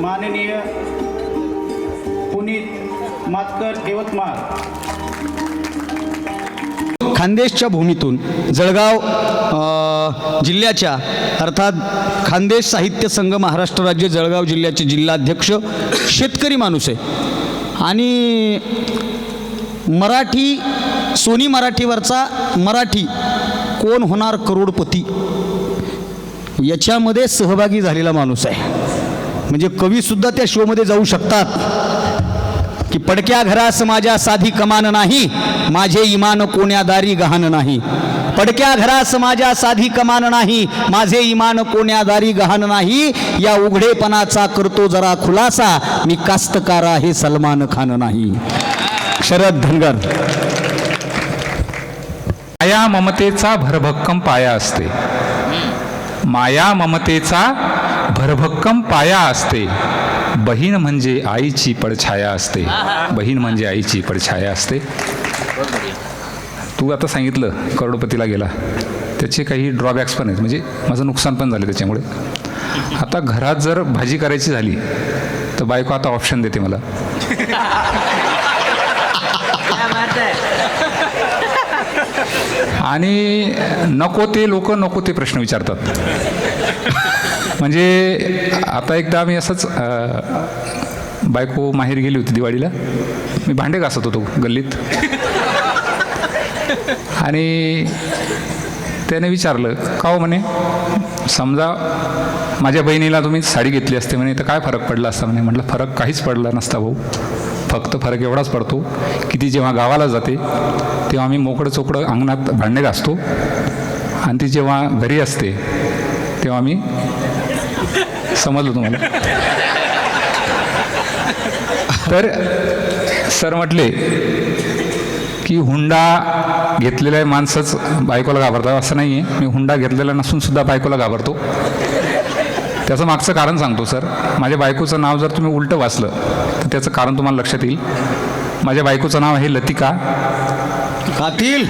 माननीय पुनीत मातकर यवतमाळ. खानदेशच्या भूमीतून जळगाव जिल्ह्याच्या अर्थात खानदेश साहित्य संघ महाराष्ट्र राज्य जळगाव जिल्ह्याचे जिल्हाध्यक्ष शेतकरी माणूस आहे. आणि मराठी सोनी मराठीवरचा मराठी कोण होणार करोडपती? याच्यामध्ये सहभागी झालेला माणूस आहे. म्हणजे कवीसुद्धा त्या शोमध्ये जाऊ शकतात. की पडक्या घरास माझ्या साधी कमान नाही माझे इमान कोण्या दारी गहाण नाही. पडक्या घरास माझ्या साधी कमान नाही माझे इमान कोण्या दारी गहाण नाही. या उघडेपणाचा करतो जरा खुलासा मी कास्तकार आहे सलमान खान नाही. शरद धनगर. माया ममतेचा भरभक्कम पाया असते. माया ममतेचा भरभक्कम पाया असते. बहीण म्हणजे आईची पडछाया असते. बहीण म्हणजे आईची पडछाया असते. तू आता सांगितलं करोडपतीला गेला. त्याचे काही ड्रॉबॅक्स पण आहेत. म्हणजे माझं नुकसान पण झालं त्याच्यामुळे. आता घरात जर भाजी करायची झाली तर बायको आता ऑप्शन देते मला. आणि नको ते लोक नको ते प्रश्न विचारतात. म्हणजे आता एकदा आम्ही असंच बायको माहेर गेली होती दिवाळीला. मी भांडे घासत होतो गल्लीत. आणि त्याने विचारलं का हो म्हणे समजा माझ्या बहिणीला तुम्ही साडी घेतली असते म्हणे तर काय फरक पडला असता म्हणे? म्हटलं फरक काहीच पडला नसता भाऊ. फक्त फरक एवढाच पडतो की ती जेव्हा गावाला जाते तेव्हा आम्ही मोकळं चोकडं अंगणात भांडे घासतो आणि ती जेव्हा घरी असते तेव्हा आम्ही समजलं तुम्हाला. तर सर म्हटले की हुंडा घेतलेल्या माणसंच बायकोला घाबरतात असं नाही आहे मी हुंडा घेतलेला नसून सुद्धा बायकोला घाबरतो. त्याचं मागचं कारण सांगतो सर. माझ्या बायकोचं नाव जर तुम्ही उलटं वाचलं तर त्याचं कारण तुम्हाला लक्षात येईल. माझ्या बायकोचं नाव आहे लतिका. कातील?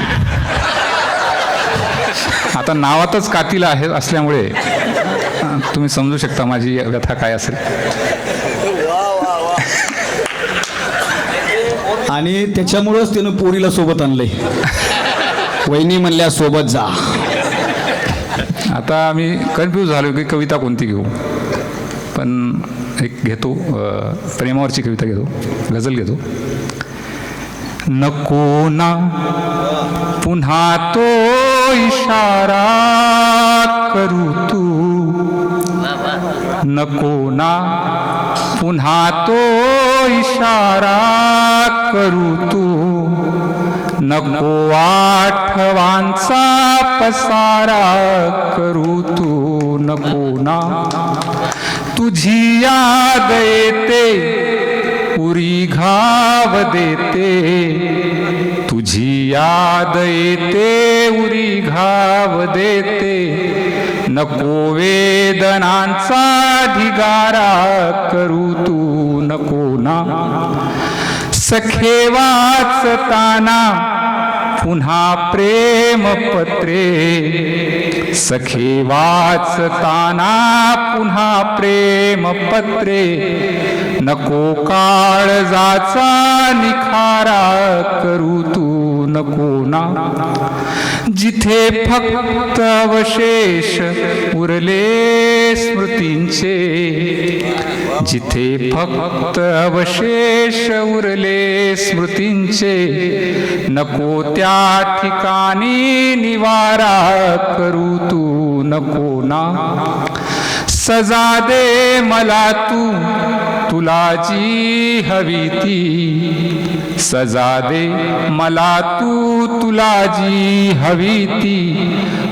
आता नावातच कातील आहे असल्यामुळे तुम्ही समजू शकता माझी व्यथा काय असेल. आणि त्याच्यामुळंच त्यानं पोरीला सोबत आणलंय. वहिनी म्हणल्या सोबत जा. आता आम्ही कन्फ्यूज झालो की कविता कोणती घेऊ? पण एक घेतो प्रेमावरची कविता घेतो गझल घेतो. नको ना पुन्हा तो इशारा करू. नको ना. पुन्हा तो इशारा करू तू. नको आठवांचा पसारा करू तू. नको ना. तुझी याद येते उरी घाव देते. तुझी याद येते उरी घाव देते. नको वेदनांचा धिगारा करू तू नको ना. सखे वाचताना पुन्हा प्रेम पत्रे. सखे वाचताना पुन्हा प्रेम पत्रे. नको काळजाचा निखारा करू तू नको ना. जिथे फक्त अवशेष उरले स्मृतींचे जिथे फक्त अवशेष उरले स्मृतींचे नको त्या ठिकाणी निवारा करू तू नको ना. सजा दे मला तू तुला जी हवी ती. सजा दे मला तू तुला जी हवी ती.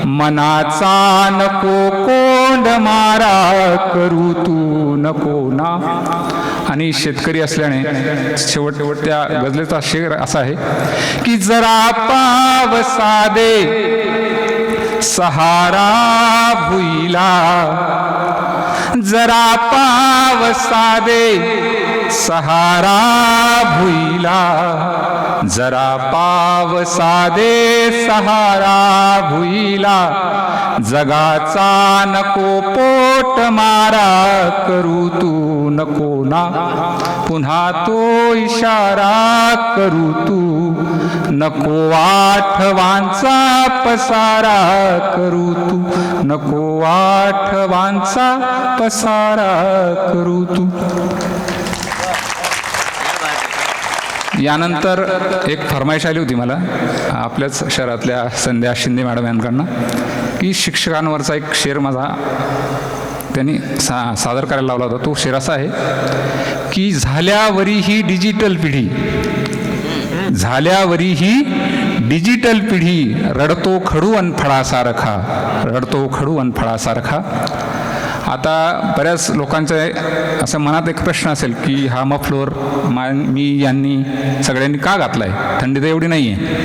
मनाचा नको कोंड मारा करू तू नको ना. आणि शेतकरी असल्याने शेवट त्या गजलेचा शेर असा आहे की जरा पावसा दे सहारा भुईला. जरा पावसा दे सहारा भुईला. जरा पाव दे सहारा भुईला. जगाचा नको पोट मारा करू तू नको ना. पुन्हा तो इशारा करू तू. नको आठवांचा पसारा करू तू. नको आठवांचा पसारा करू तू. यानंतर एक फरमाईश आली होती मला आपल्याच शहरातल्या संध्या शिंदे मॅडम यांकडनं की शिक्षकांवरचा एक शेर माझा त्यांनी सा सादर करायला लावला होता. तो शेर असा आहे की झाल्यावरी ही डिजिटल पिढी झाल्यावरी ही डिजिटल पिढी रडतो खडू अनफळासारखा रडतो खडू अनफळासारखा आता बऱ्याच लोकांच्या असं मनात एक प्रश्न असेल की हा मफलोर मा मी यांनी सगळ्यांनी का घातला आहे थंडी तर एवढी नाही आहे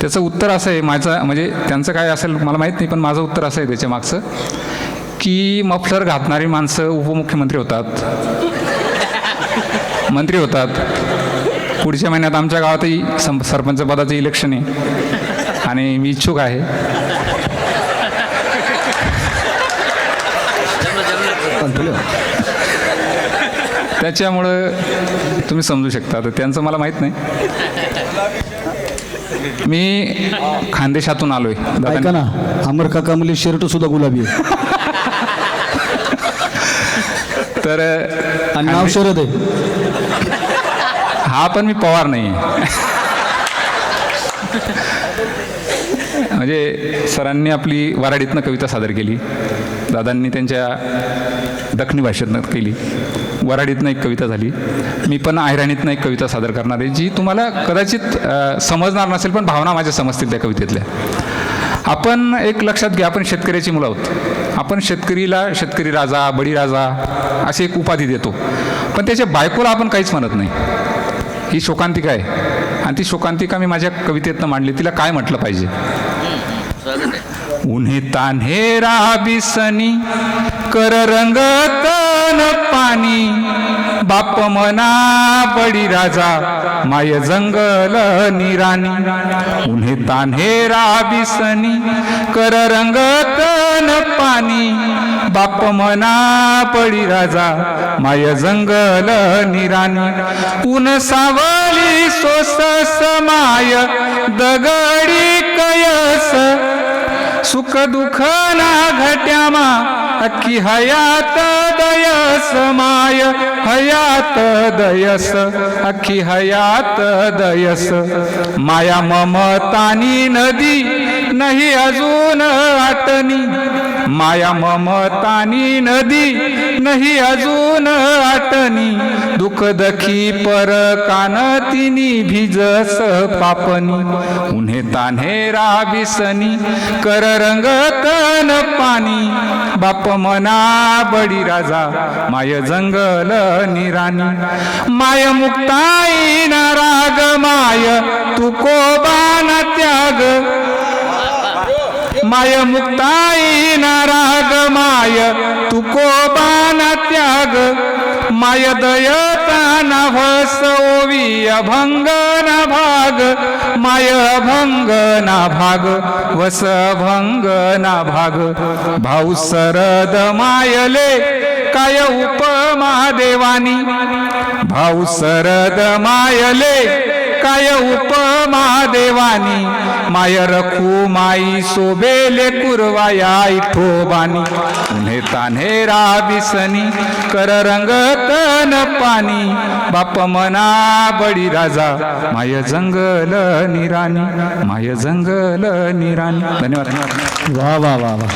त्याचं उत्तर असं आहे माझं म्हणजे त्यांचं काय असेल मला माहीत नाही पण माझं उत्तर असं आहे त्याच्या मागचं की मफलर घातणारी माणसं उपमुख्यमंत्री होतात. मंत्री होतात. पुढच्या महिन्यात आमच्या गावातही सं सरपंच पदाचं इलेक्शन आहे. आणि मी इच्छुक आहे. त्याच्यामुळं तुम्ही समजू शकता. तर त्यांचं मला माहीत नाही. मी खानदेशातून आलोय. ऐका ना. अमर काका म्हणले शर्ट सुद्धा गुलाबी आहे. तर नाव शरद आहे. हा पण मी पवार नाही म्हणजे सरांनी आपली वराडीतनं कविता सादर केली. दादांनी त्यांच्या दक्षिणी भाषेतनं केली. वराडीतनं एक कविता झाली. मी पण आयराणीतनं एक कविता सादर करणार आहे जी तुम्हाला कदाचित समजणार नसेल पण भावना माझ्या समजतील त्या कवितेतल्या. आपण एक लक्षात घ्या आपण शेतकऱ्याची मुलं आहोत. आपण शेतकरीला शेतकरी राजा बळी राजा अशी एक उपाधी देतो. पण त्याच्या बायकोला आपण काहीच म्हणत नाही. ही शोकांतिका आहे. आणि ती शोकांतिका मी माझ्या कवितेतनं मांडली. तिला काय म्हटलं पाहिजे? उन्हे तान्हे राबिसनी कर रंगतन पाणी बाप मना बडी राजा माय जंगल निराणी उन्हे तान्हे राबिसनी कर रंगतन पाणी बाप मना पडी राजा माय जंगल निराणी ऊन सावली सोस समाय दगडी कयस सुख दुःख ना घट्यामा अख्खी हयात दयस माय हयात दयस अख्खी हयात दयस। माया ममतानी नदी नाही अजून आटनी माया ममतानी नदी नाही अजून आटनी दुख दखी पर कान तिनी भिजस पापनी उन्हे तान्हे राबिसनी कर रंगतन पाणी. बाप मना बडी राजा माय जंगल निराणी. माय मुक्ताई न माय मुक्ताई नाराग माय तू कोबाना त्याग. माय दयता नभस ओवी अभंग ना भाग. माय अभंग ना भाग वस भंग ना भाग. भाऊ सरद मायले काय उपमा देवानी. भाऊ सरद मायले काय उपमा देवानी? माय रखू माई सोबेले कुरवाया इठोबानी उन्हे तान्हे राबिसनी कर रंगतन पाणी बाप मना बडी राजा माय जंगल निराणी माय जंगल निराणी धन्यवाद. वा वा वा वा.